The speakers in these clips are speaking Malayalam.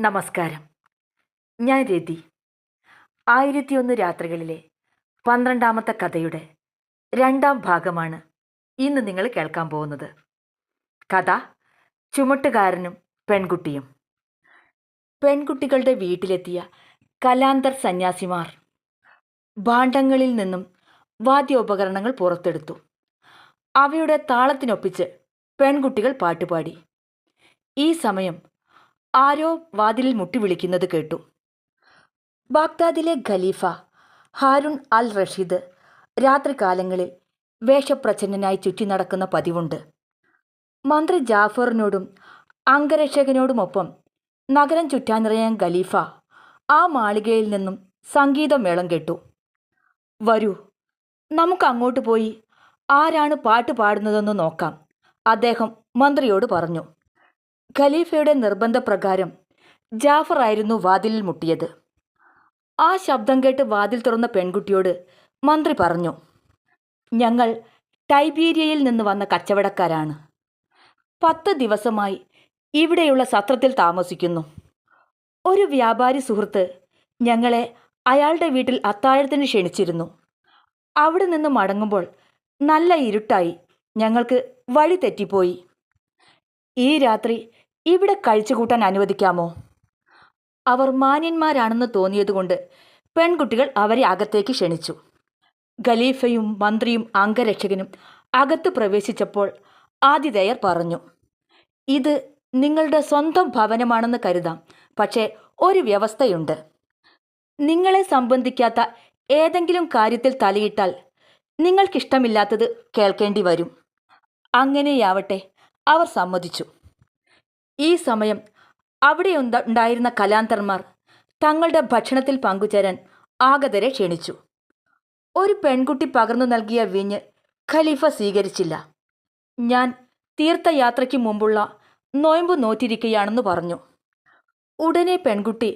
നമസ്കാരം. ഞാൻ രതി. ആയിരത്തിയൊന്ന് രാത്രികളിലെ പന്ത്രണ്ടാമത്തെ കഥയുടെ രണ്ടാം ഭാഗമാണ് ഇന്ന് നിങ്ങൾ കേൾക്കാൻ പോകുന്നത്. കഥ ചുമട്ടുകാരനും പെൺകുട്ടിയും. പെൺകുട്ടികളുടെ വീട്ടിലെത്തിയ കലാന്തർ സന്യാസിമാർ ഭാണ്ഡങ്ങളിൽ നിന്നും വാദ്യോപകരണങ്ങൾ പുറത്തെടുത്തു. അവയുടെ താളത്തിനൊപ്പിച്ച് പെൺകുട്ടികൾ പാട്ടുപാടി. ഈ സമയം ആരോ വാതിലിൽ മുട്ടിവിളിക്കുന്നത് കേട്ടു. ബാഗ്ദാദിലെ ഖലീഫ ഹാരുൺ അൽ റഷീദ് രാത്രികാലങ്ങളിൽ വേഷപ്രച്ഛന്നനായി ചുറ്റി നടക്കുന്ന പതിവുണ്ട്. മന്ത്രി ജാഫറിനോടും അംഗരക്ഷകനോടുമൊപ്പം നഗരം ചുറ്റാനിറങ്ങിയ ഖലീഫ ആ മാളികയിൽ നിന്നും സംഗീതമേളം കേട്ടു. വരൂ നമുക്ക് അങ്ങോട്ട് പോയി ആരാണ് പാട്ട് പാടുന്നതെന്ന് നോക്കാം അദ്ദേഹം മന്ത്രിയോട് പറഞ്ഞു. ഖലീഫയുടെ നിർബന്ധപ്രകാരം ജാഫർ ആയിരുന്നു വാതിലിൽ മുട്ടിയത്. ആ ശബ്ദം കേട്ട് വാതിൽ തുറന്ന പെൺകുട്ടിയോട് മന്ത്രി പറഞ്ഞു ഞങ്ങൾ ടൈബീരിയയിൽ നിന്ന് വന്ന കച്ചവടക്കാരാണ്. പത്ത് ദിവസമായി ഇവിടെയുള്ള സത്രത്തിൽ താമസിക്കുന്നു. ഒരു വ്യാപാരി സുഹൃത്ത് ഞങ്ങളെ അയാളുടെ വീട്ടിൽ അത്താഴത്തിന് ക്ഷണിച്ചിരുന്നു. അവിടെ നിന്ന് മടങ്ങുമ്പോൾ നല്ല ഇരുട്ടായി ഞങ്ങൾക്ക് വഴി തെറ്റിപ്പോയി. ഈ രാത്രി ഇവിടെ കഴിച്ചുകൂട്ടാൻ അനുവദിക്കാമോ? അവർ മാന്യന്മാരാണെന്ന് തോന്നിയതുകൊണ്ട് പെൺകുട്ടികൾ അവരെ അകത്തേക്ക് ക്ഷണിച്ചു. ഖലീഫയും മന്ത്രിയും അംഗരക്ഷകനും അകത്ത് പ്രവേശിച്ചപ്പോൾ ആതിഥേയർ പറഞ്ഞു ഇത് നിങ്ങളുടെ സ്വന്തം ഭവനമാണെന്ന് കരുതാം പക്ഷേ ഒരു വ്യവസ്ഥയുണ്ട്. നിങ്ങളെ സംബന്ധിക്കാത്ത ഏതെങ്കിലും കാര്യത്തിൽ തലയിട്ടാൽ നിങ്ങൾക്കിഷ്ടമില്ലാത്തത് കേൾക്കേണ്ടി വരും. അങ്ങനെയാവട്ടെ അവർ സമ്മതിച്ചു. ഈ സമയം അവിടെ ഉണ്ടായിരുന്ന കലാന്തർമാർ തങ്ങളുടെ ഭക്ഷണത്തിൽ പങ്കുചേരാൻ ആഗതരെ ക്ഷണിച്ചു. ഒരു പെൺകുട്ടി പകർന്നു നൽകിയ വിഞ്ഞ് ഖലീഫ സ്വീകരിച്ചില്ല. ഞാൻ തീർത്ഥയാത്രയ്ക്ക് മുമ്പുള്ള നോയമ്പ് നോറ്റിരിക്കുകയാണെന്ന് പറഞ്ഞു. ഉടനെ പെൺകുട്ടി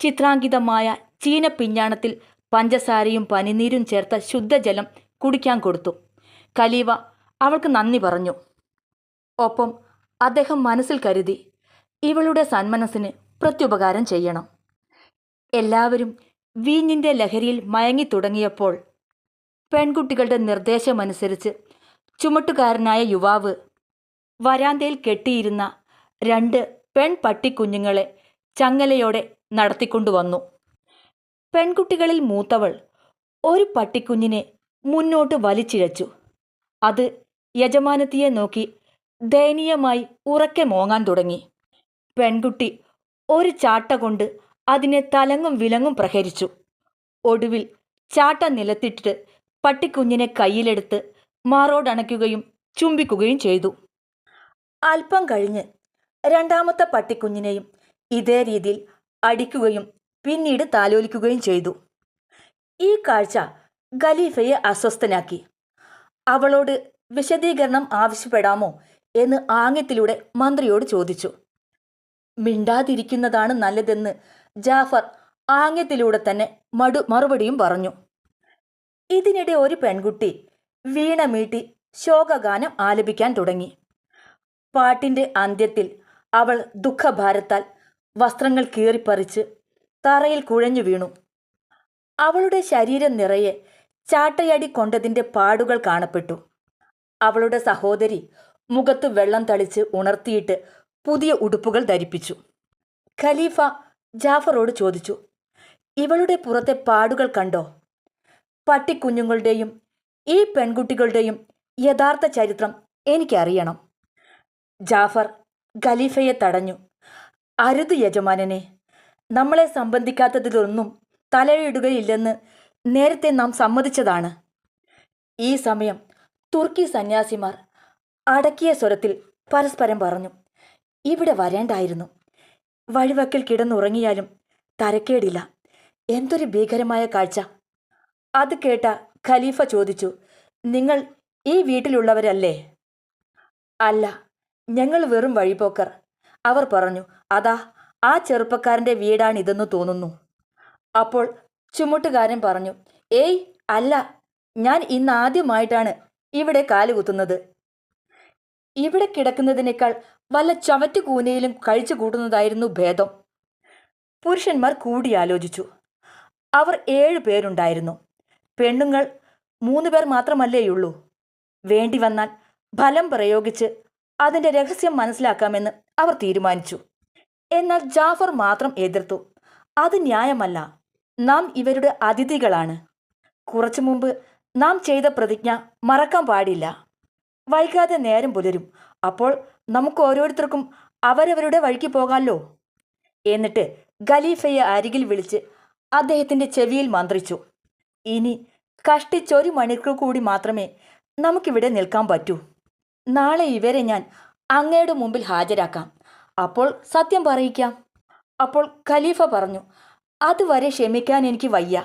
ചിത്രാങ്കിതമായ ചീന പിഞ്ഞാണത്തിൽ പഞ്ചസാരയും പനിനീരും ചേർത്ത ശുദ്ധജലം കുടിക്കാൻ കൊടുത്തു. ഖലീഫ അവൾക്ക് നന്ദി പറഞ്ഞു. ഒപ്പം അദ്ദേഹം മനസ്സിൽ കരുതി ഇവളുടെ സന്മനസ്സിന് പ്രത്യുപകാരം ചെയ്യണം. എല്ലാവരും വീഞ്ഞിന്റെ ലഹരിയിൽ മയങ്ങി തുടങ്ങിയപ്പോൾ പെൺകുട്ടികളുടെ നിർദ്ദേശമനുസരിച്ച് ചുമട്ടുകാരനായ യുവാവ് വരാന്തയിൽ കെട്ടിയിരുന്ന രണ്ട് പെൺപട്ടിക്കുഞ്ഞുങ്ങളെ ചങ്ങലയോടെ നടത്തിക്കൊണ്ടുവന്നു. പെൺകുട്ടികളിൽ മൂത്തവൾ ഒരു പട്ടിക്കുഞ്ഞിനെ മുന്നോട്ട് വലിച്ചിഴച്ചു. അത് യജമാനത്തിയെ നോക്കി ദയനീയമായി ഉറക്കെ മോങ്ങാൻ തുടങ്ങി. പെൺകുട്ടി ഒരു ചാട്ട കൊണ്ട് അതിനെ തലങ്ങും വിലങ്ങും പ്രഹരിച്ചു. ഒടുവിൽ ചാട്ട നിലത്തിട്ട് പട്ടിക്കുഞ്ഞിനെ കയ്യിലെടുത്ത് മാറോടണയ്ക്കുകയും ചുംബിക്കുകയും ചെയ്തു. അല്പം കഴിഞ്ഞ് രണ്ടാമത്തെ പട്ടിക്കുഞ്ഞിനെയും ഇതേ രീതിയിൽ അടിക്കുകയും പിന്നീട് താലോലിക്കുകയും ചെയ്തു. ഈ കാഴ്ച ഖലീഫയെ അസ്വസ്ഥനാക്കി. അവളോട് വിശദീകരണം ആവശ്യപ്പെടാമോ എന്ന് ആംഗ്യത്തിലൂടെ മന്ത്രിയോട് ചോദിച്ചു. മിണ്ടാതിരിക്കുന്നതാണ് നല്ലതെന്ന് ജാഫർ ആംഗ്യത്തിലൂടെ തന്നെ മടു മറുപടിയും പറഞ്ഞു. ഇതിനിടെ ഒരു പെൺകുട്ടി വീണ മീട്ടി ശോകഗാനം ആലപിക്കാൻ തുടങ്ങി. പാട്ടിന്റെ അന്ത്യത്തിൽ അവൾ ദുഃഖഭാരത്താൽ വസ്ത്രങ്ങൾ കീറിപ്പറിച്ച് തറയിൽ കുഴഞ്ഞു വീണു. അവളുടെ ശരീരം നിറയെ ചാട്ടയടി കൊണ്ടതിന്റെ പാടുകൾ കാണപ്പെട്ടു. അവളുടെ സഹോദരി മുഖത്ത് വെള്ളം തളിച്ച് ഉണർത്തിയിട്ട് പുതിയ ഉടുപ്പുകൾ ധരിപ്പിച്ചു. ഖലീഫ ജാഫറോട് ചോദിച്ചു ഇവളുടെ പുറത്തെ പാടുകൾ കണ്ടോ? പട്ടിക്കുഞ്ഞുങ്ങളുടെയും ഈ പെൺകുട്ടികളുടെയും യഥാർത്ഥ ചരിത്രം എനിക്കറിയണം. ജാഫർ ഖലീഫയെ തടഞ്ഞു. അരുത് യജമാനനെ നമ്മളെ സംബന്ധിക്കാത്തതിലൊന്നും തലയിടുകയില്ലെന്ന് നേരത്തെ നാം സമ്മതിച്ചതാണ്. ഈ സമയം തുർക്കി സന്യാസിമാർ അടക്കിയ സ്വരത്തിൽ പരസ്പരം പറഞ്ഞു ഇവിടെ വരേണ്ടായിരുന്നു. വഴിവക്കിൽ കിടന്നുറങ്ങിയാലും തരക്കേടില്ല. എന്തൊരു ഭീകരമായ കാഴ്ച. അത് കേട്ട ഖലീഫ ചോദിച്ചു നിങ്ങൾ ഈ വീട്ടിലുള്ളവരല്ലേ? അല്ല ഞങ്ങൾ വെറും വഴിപോക്കർ. അവർ പറഞ്ഞു അതാ ആ ചെറുപ്പക്കാരന്റെ വീടാണിതെന്ന് തോന്നുന്നു. അപ്പോൾ ചുമട്ടുകാരൻ പറഞ്ഞു ഏയ് അല്ല ഞാൻ ഇന്നാദ്യമായിട്ടാണ് ഇവിടെ കാലുകുത്തുന്നത്. ഇവിടെ കിടക്കുന്നതിനേക്കാൾ വല്ല ചവറ്റുകൂനയിലും കഴിച്ചു കൂട്ടുന്നതായിരുന്നു ഭേദം. പുരുഷന്മാർ കൂടിയാലോചിച്ചു. അവർ ഏഴു പേരുണ്ടായിരുന്നു. പെണ്ണുങ്ങൾ മൂന്ന് പേർ മാത്രമല്ലേയുള്ളൂ. വേണ്ടി വന്നാൽ ഫലം പ്രയോഗിച്ച് അതിന്റെ രഹസ്യം മനസ്സിലാക്കാമെന്ന് അവർ തീരുമാനിച്ചു. എന്നാൽ ജാഫർ മാത്രം എതിർത്തു. അത് ന്യായമല്ല. നാം ഇവരുടെ അതിഥികളാണ്. കുറച്ചു മുമ്പ് നാം ചെയ്ത പ്രതിജ്ഞ മറക്കാൻ പാടില്ല. വൈകാതെ നേരം പുലരും. അപ്പോൾ നമുക്ക് ഓരോരുത്തർക്കും അവരവരുടെ വഴിക്ക് പോകാമല്ലോ എന്നിട്ട് ഖലീഫയെ അരികിൽ വിളിച്ച് അദ്ദേഹത്തിന്റെ ചെവിയിൽ മന്ത്രിച്ചു. ഇനി കഷ്ടിച്ചൊരു മണിക്കൂർ കൂടി മാത്രമേ നമുക്കിവിടെ നിൽക്കാൻ പറ്റൂ. നാളെ ഇവരെ ഞാൻ അങ്ങയുടെ മുമ്പിൽ ഹാജരാക്കാം. അപ്പോൾ സത്യം പറയിക്കാം. അപ്പോൾ ഖലീഫ പറഞ്ഞു അതുവരെ ക്ഷമിക്കാൻ എനിക്ക് വയ്യ.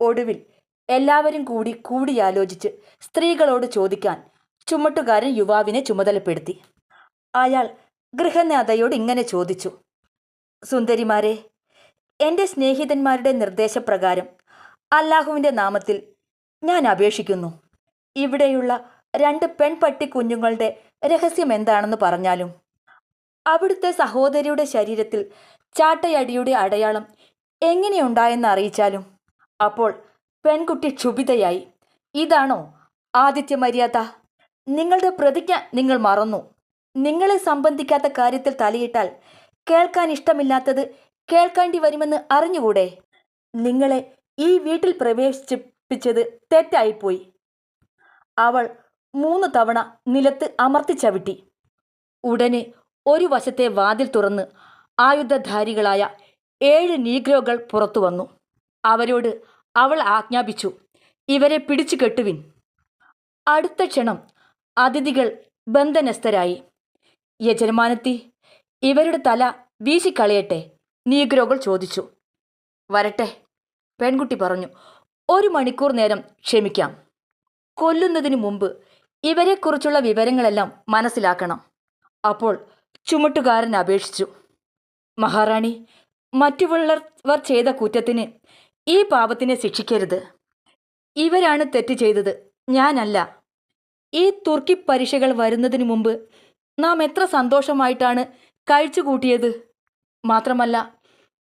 ഒടുവിൽ എല്ലാവരും കൂടി കൂടിയാലോചിച്ച് സ്ത്രീകളോട് ചോദിക്കാൻ ചുമട്ടുകാരൻ യുവാവിനെ ചുമതലപ്പെടുത്തി. അയാൾ ഗൃഹനാഥയോട് ഇങ്ങനെ ചോദിച്ചു. സുന്ദരിമാരെ എന്റെ സ്നേഹിതന്മാരുടെ നിർദ്ദേശപ്രകാരം അല്ലാഹുവിന്റെ നാമത്തിൽ ഞാൻ അപേക്ഷിക്കുന്നു. ഇവിടെയുള്ള രണ്ട് പെൺപട്ടി കുഞ്ഞുങ്ങളുടെ രഹസ്യം എന്താണെന്ന് പറഞ്ഞാലും അവിടുത്തെ സഹോദരിയുടെ ശരീരത്തിൽ ചാട്ടയടിയുടെ അടയാളം എങ്ങനെയുണ്ടായെന്ന് അറിയിച്ചാലും അപ്പോൾ പെൺകുട്ടി ക്ഷുഭിതയായി. ഇതാണോ ആദിത്യ മര്യാദ? നിങ്ങളുടെ പ്രതിജ്ഞ നിങ്ങൾ മറന്നു. നിങ്ങളെ സംബന്ധിക്കാത്ത കാര്യത്തിൽ തലയിട്ടാൽ കേൾക്കാൻ ഇഷ്ടമില്ലാത്തത് കേൾക്കേണ്ടി വരുമെന്ന് അറിഞ്ഞുകൂടെ? നിങ്ങളെ ഈ വീട്ടിൽ പ്രവേശിപ്പിച്ചത് തെറ്റായിപ്പോയി. അവൾ മൂന്ന് തവണ നിലത്ത് അമർത്തി ചവിട്ടി. ഉടനെ ഒരു വശത്തെ വാതിൽ തുറന്ന് ആയുധധാരികളായ ഏഴ് നീഗ്രോകൾ പുറത്തു വന്നു. അവരോട് അവൾ ആജ്ഞാപിച്ചു ഇവരെ പിടിച്ചു കെട്ടുവിൻ. അടുത്ത ക്ഷണം അതിഥികൾ ബന്ധനസ്ഥരായി. യജമാനത്തി ഇവരുടെ തല വീശിക്കളയട്ടെ നീഗ്രോകൾ ചോദിച്ചു. വരട്ടെ പെൺകുട്ടി പറഞ്ഞു. ഒരു മണിക്കൂർ നേരം ക്ഷമിക്കാം. കൊല്ലുന്നതിന് മുമ്പ് ഇവരെക്കുറിച്ചുള്ള വിവരങ്ങളെല്ലാം മനസ്സിലാക്കണം. അപ്പോൾ ചുമട്ടുകാരൻ അപേക്ഷിച്ചു. മഹാറാണി മറ്റുള്ളവർ ചെയ്ത കുറ്റത്തിന് ഈ പാപത്തിനെ ശിക്ഷിക്കരുത്. ഇവരാണ് തെറ്റ് ചെയ്തത്. ഞാനല്ല. ഈ തുർക്കി പരീക്ഷകൾ വരുന്നതിന് മുമ്പ് നാം എത്ര സന്തോഷമായിട്ടാണ് കഴിച്ചുകൂട്ടിയത് മാത്രമല്ല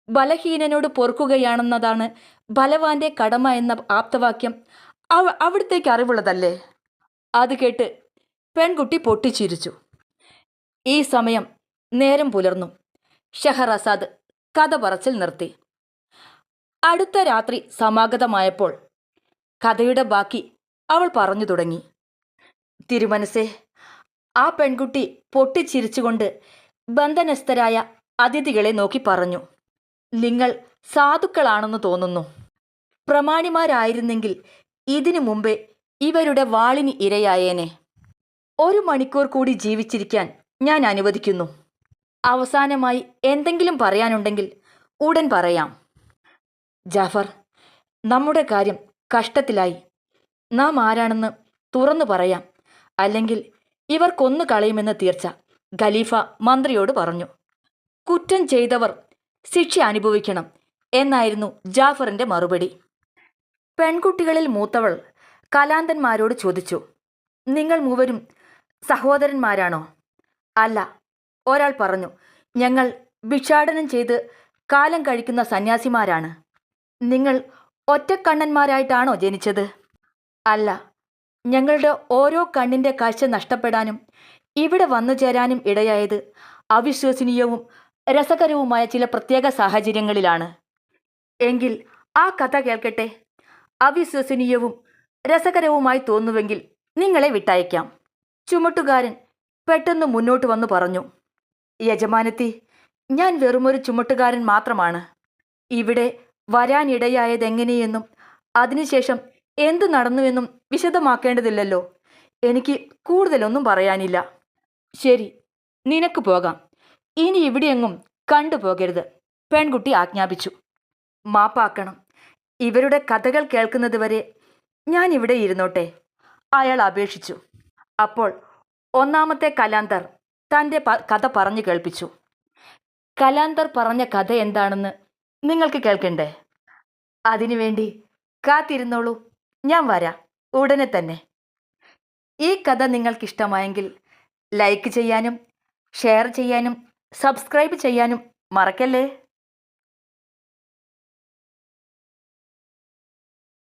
ബലഹീനനോട് പൊറുക്കുകയാണെന്നതാണ് ബലവാന്റെ കടമ എന്ന ആപ്തവാക്യം അവ അവിടത്തേക്ക് അറിവുള്ളതല്ലേ? അത് കേട്ട് പെൺകുട്ടി പൊട്ടിച്ചിരിച്ചു. ഈ സമയം നേരം പുലർന്നു. ഷഹറസാദ് കഥ പറച്ചിൽ നിർത്തി. അടുത്ത രാത്രി സമാഗതമായപ്പോൾ കഥയുടെ ബാക്കി അവൾ പറഞ്ഞു തുടങ്ങി. തിരുമനസേ. ആ പെൺകുട്ടി പൊട്ടിച്ചിരിച്ചുകൊണ്ട് ബന്ധനസ്ഥരായ അതിഥികളെ നോക്കി പറഞ്ഞു. നിങ്ങൾ സാധുക്കളാണെന്ന് തോന്നുന്നു. പ്രമാണിമാരായിരുന്നെങ്കിൽ ഇതിനു മുമ്പേ ഇവരുടെ വാളിന് ഇരയായേനെ. ഒരു മണിക്കൂർ കൂടി ജീവിച്ചിരിക്കാൻ ഞാൻ അനുവദിക്കുന്നു. അവസാനമായി എന്തെങ്കിലും പറയാനുണ്ടെങ്കിൽ ഉടൻ പറയാം. ജാഫർ നമ്മുടെ കാര്യം കഷ്ടത്തിലായി. നാം ആരാണെന്ന് തുറന്നു പറയാം. അല്ലെങ്കിൽ ഇവർ കൊന്നു കളയുമെന്ന് തീർച്ച. ഖലീഫ മന്ത്രിയോട് പറഞ്ഞു. കുറ്റം ചെയ്തവർ ശിക്ഷ അനുഭവിക്കണം എന്നായിരുന്നു ജാഫറിന്റെ മറുപടി. പെൺകുട്ടികളിൽ മൂത്തവൾ കലാന്തന്മാരോട് ചോദിച്ചു നിങ്ങൾ മൂവരും സഹോദരന്മാരാണോ? അല്ല ഒരാൾ പറഞ്ഞു ഞങ്ങൾ ഭിക്ഷാടനം ചെയ്ത് കാലം കഴിക്കുന്ന സന്യാസിമാരാണ്. നിങ്ങൾ ഒറ്റക്കണ്ണന്മാരായിട്ടാണോ ജനിച്ചത്? അല്ല ഞങ്ങളുടെ ഓരോ കണ്ണിന്റെ കാഴ്ച നഷ്ടപ്പെടാനും ഇവിടെ വന്നു ചേരാനും ഇടയായത് അവിശ്വസനീയവും രസകരവുമായ ചില പ്രത്യേക സാഹചര്യങ്ങളിലാണ്. എങ്കിൽ ആ കഥ കേൾക്കട്ടെ. അവിശ്വസനീയവും രസകരവുമായി തോന്നുവെങ്കിൽ നിങ്ങളെ വിട്ടയക്കാം. ചുമട്ടുകാരൻ പെട്ടെന്ന് മുന്നോട്ട് വന്നു പറഞ്ഞു. യജമാനത്തി ഞാൻ വെറുമൊരു ചുമട്ടുകാരൻ മാത്രമാണ്. ഇവിടെ വരാനിടയായതെങ്ങനെയെന്നും അതിനുശേഷം എന്തു നടന്നുവെന്നും വിശദമാക്കേണ്ടതില്ലല്ലോ. എനിക്ക് കൂടുതലൊന്നും പറയാനില്ല. ശരി നിനക്ക് പോകാം. ഇനി ഇവിടെയെങ്ങും കണ്ടുപോകരുത് പെൺകുട്ടി ആജ്ഞാപിച്ചു. മാപ്പാക്കണം. ഇവരുടെ കഥകൾ കേൾക്കുന്നതുവരെ ഞാൻ ഇവിടെ ഇരുന്നോട്ടെ അയാൾ അപേക്ഷിച്ചു. അപ്പോൾ ഒന്നാമത്തെ കലാന്തർ തന്റെ കഥ പറഞ്ഞു കേൾപ്പിച്ചു. കലാന്തർ പറഞ്ഞ കഥ എന്താണെന്ന് നിങ്ങൾക്ക് കേൾക്കണ്ടേ? അതിനുവേണ്ടി കാത്തിരുന്നോളൂ ഞാൻ വരാം. ഉടനെ തന്നെ. ഈ കഥ നിങ്ങൾക്കിഷ്ടമായെങ്കിൽ ലൈക്ക് ചെയ്യാനും ഷെയർ ചെയ്യാനും സബ്സ്ക്രൈബ് ചെയ്യാനും മറക്കല്ലേ?